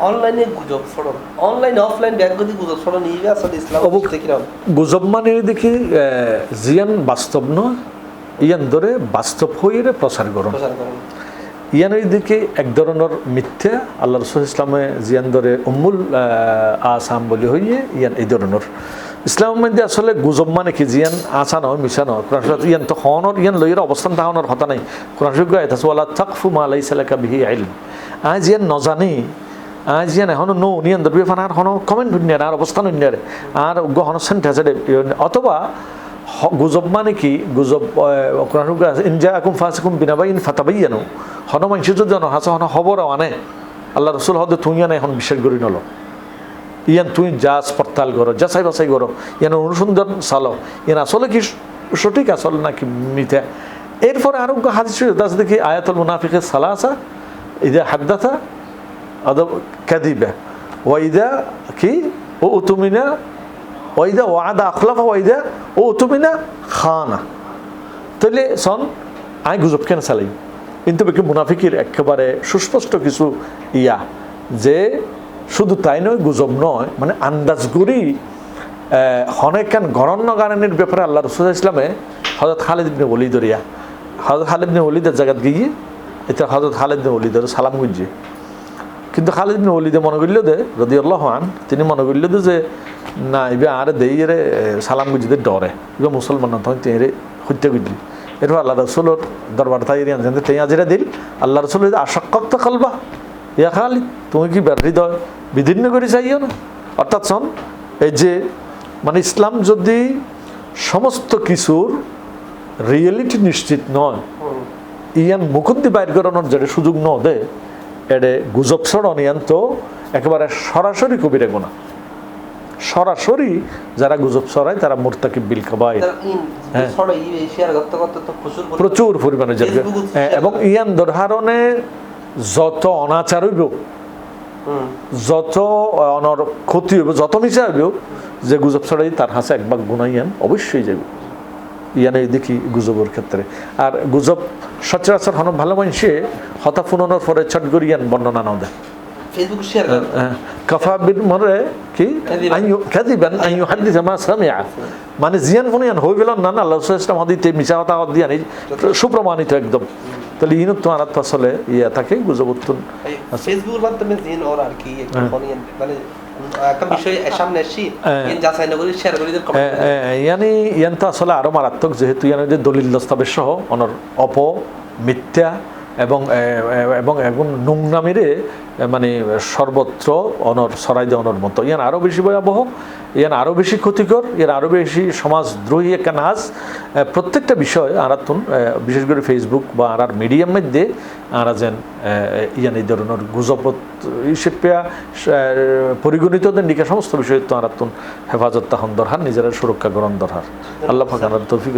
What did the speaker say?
অনলাইনে গুজব ছড়ন online offline গুজব ছড়ন ইবে আসলে ইসলাম অবক- দেখিলাম গুজব মানে দেখি জিয়ান বাস্তব নয় ইয়ান ধরে বাস্তব হয়ে প্রচার করুন। ইয়ানের দিকে এক ধরনের মিথ্যা আল্লাহ রসুল ইসলামে জিয়ান ধরে উম্মুল আসাম বলি হইয়ে ইয়ান এই ধরনের। ইসলামের মধ্যে আসলে গুজব মানে কি? জিয়ান আসা নয় মিশা নয়। কোরআন ইয়ান তো হনর ইয়ান লইয়ের অবস্থান তাহনের কথা নাই। কোরআন শরীফ গায়ে তাকফু মা আলাই সালাকা বিহি আইল আজ জিয়ান নজানি আজ জিয়ান এখনও নো, নিয়ান ধরবি ফান আর হন কমেন্ট হইনার আর অবস্থান হইনার আর গহন সেন্টেন্স অথবা গুজব মানে কি? গুজব কোরআন শরীফ আছে ইনজা আকুম ফাসিকুম বিনাবাইন ফাতাবাইয়ানু। হন মানুষ যদি জন হাসা হন খবর আনে আল্লাহ রসুল হদে তুই ইয়ান এখন বিশ্বাস করি নলো। ইয়ান তুই যাচ পড়তাল করো যাচাই বাছাই করো ইয়ান অনুসন্ধান চালো। ইয়ান আসলে কি সঠিক আসল নাকি মিথ্যা? এরপরে আরও হাদিস দেখি আয়াতুল মুনাফিকে সালাসা ইদা হাদ্দাথা আদব কাদিবা ওয়াইদা কি ও উতুমিনা ওয়াইদা ওয়াদা আখলাফা ওয়াইদা ও উতুমিনা খানা তাহলে সন আই গুজব কেন চালাই কিন্তু মুনাফিকির একেবারে সুস্পষ্ট কিছু ইয়া যে শুধু তাই নয় গুজব নয় মানে আন্দাজ করি হনেকান গণন্য গানের ব্যাপারে আল্লাহ রসুল ইসলামে হজরত খালিদ ইবনে ওলি দরিয়া হজরত খালিদ ইবনে ওলিদের জায়গাত গিয়ে এটা হজরত খালিদ ইবনে ওলিদের সালাম গুঞ্জে কিন্তু খালিদ ইবনে ওলিদে মনে করল দে যদি আল্লাহ হান তিনি মনে করল দে যে না ইবে আরে দেই রে সালাম গুজিদের ডরে ইবে মুসলমান না তখন তেরে হত্যা করলি এরপর আল্লাহ রসুলোর দরবার তাই আনছেন তেই আজিরা দিল আল্লাহ রসুল আশাক্ত খালবা ইয়া খালিদ তুমি কি হৃদয় বিধিন্ন করে চাইও না? অর্থাৎ শোন এই যে মানে ইসলাম যদি সমস্ত কিছুর রিয়েলিটি নিশ্চিত নয় ইয়ান মুকুন্দি বাইর করানোর যেটা সুযোগ ন দে এডে গুজব তো একেবারে সরাসরি কবিরে গোনা সরাসরি যারা গুজব ছড়ায় তারা মোরতাকি বিল খাবায় হ্যাঁ। প্রচুর পরিমাণে- যাবে হ্যাঁ, এবং। ইয়ান ধরহারণে যত অনাচার হইব যত অনর ক্ষতি হইব যত মিশা হইব যে গুজব ছড়াই তার হাসে একবার গুণা ইয়ান অবশ্যই যাবে ইয়ানে দেখি গুজবের ক্ষেত্রে। আর গুজব সচরাচর হন ভালো মানুষে হতা ফুননোর পরে ছট গরিয়ান বর্ণনা না দেয় কফা বিন মরে কি। আইয়ু কাদিবান আইয়ু হাদিস মা সামিআ। মানে জিয়ান ফোন ইয়ান হই গেল না না আল্লাহ ইসলাম হদিতে মিছা কথা দিয়া সুপ্রমাণিত একদম তাহলে ইনুক তো আনাত আসলে ইয়া থাকে গুজব উত্তন এই ফেসবুকের মাধ্যমে দিন ওর আর কি হ্যাঁ। ইয়ান- মানে হ্যাঁ। ইয়ানি ইয়ান তো আসলে আরও মারাত্মক যেহেতু দলিল দস্তাবেজ সহ অনর অপ মিথ্যা এবং এবং এবং নোংরা মেরে মানে সর্বত্র অনর সরাইদে অনর মতো ইয়ান আরও বেশি ভয়াবহ, ইয়ান আরও বেশি ক্ষতিকর ইয়ান আরও বেশি সমাজদ্রোহী একটা নাচ প্রত্যেকটা বিষয় আরাতুন বিশেষ করে ফেসবুক বা আর আর মিডিয়াম মধ্যে আরা যেন ইয়ান এই ধরনের গুজবত হিসেবে পরিগণিত দিকে সমস্ত বিষয় তো আরাতুন হেফাজত তাহন দরহার, নিজেরা সুরক্ষা গ্রহণ দরহার আল্লাহ ফাঁকার তৌফিক।